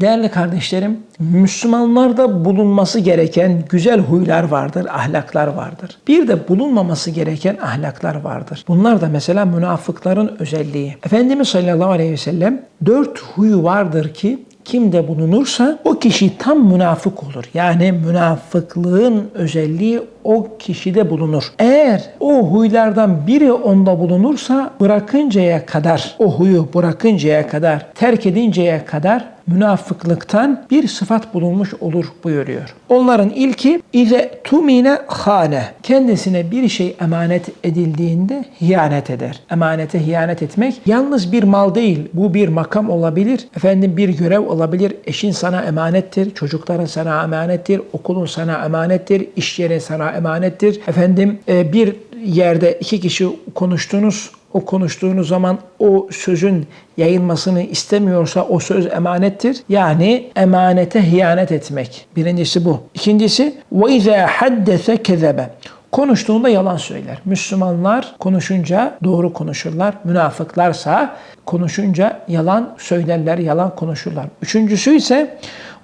Değerli kardeşlerim, Müslümanlarda bulunması gereken güzel huylar vardır, ahlaklar vardır. Bir de bulunmaması gereken ahlaklar vardır. Bunlar da mesela münafıkların özelliği. Efendimiz sallallahu aleyhi ve sellem dört huyu vardır ki kimde bulunursa o kişi tam münafık olur. Yani münafıklığın özelliği o kişide bulunur. Eğer o huylardan biri onda bulunursa bırakıncaya kadar, o huyu bırakıncaya kadar, terk edinceye kadar münafıklıktan bir sıfat bulunmuş olur buyuruyor. Onların ilki ize tumine hane. Kendisine bir şey emanet edildiğinde hiyanet eder. Emanete hiyanet etmek yalnız bir mal değil. Bu bir makam olabilir. Efendim bir görev olabilir. Eşin sana emanettir. Çocukların sana emanettir. Okulun sana emanettir. iş yerin sana emanettir. Efendim e, bir yerde iki kişi konuştunuz o konuştuğunuz zaman o sözün yayılmasını istemiyorsa o söz emanettir. Yani emanete hiyanet etmek. Birincisi bu. İkincisi izâ haddese kezebe. Konuştuğunda yalan söyler. Müslümanlar konuşunca doğru konuşurlar. Münafıklarsa konuşunca yalan söylerler, yalan konuşurlar. Üçüncüsü ise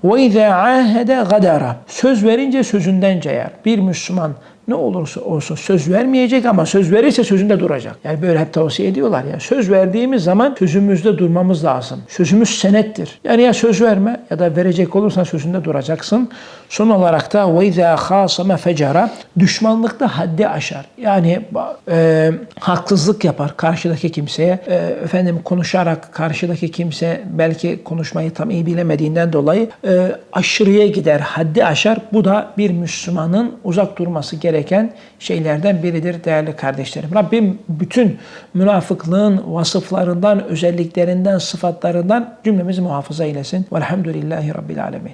ve izâ ahede gadara. Söz verince sözünden cayar. Bir Müslüman ne olursa olsun söz vermeyecek ama söz verirse sözünde duracak. Yani böyle hep tavsiye ediyorlar ya. Söz verdiğimiz zaman sözümüzde durmamız lazım. Sözümüz senettir. Yani ya söz verme ya da verecek olursan sözünde duracaksın. Son olarak da izâ khâsame fecara düşmanlıkta haddi aşar. Yani e, haksızlık yapar karşıdaki kimseye. E, efendim konuşarak karşıdaki kimse belki konuşmayı tam iyi bilemediğinden dolayı e, aşırıya gider, haddi aşar. Bu da bir Müslümanın uzak durması gereken şeylerden biridir değerli kardeşlerim. Rabbim bütün münafıklığın vasıflarından, özelliklerinden, sıfatlarından cümlemizi muhafaza eylesin. Velhamdülillahi Rabbil Alemin.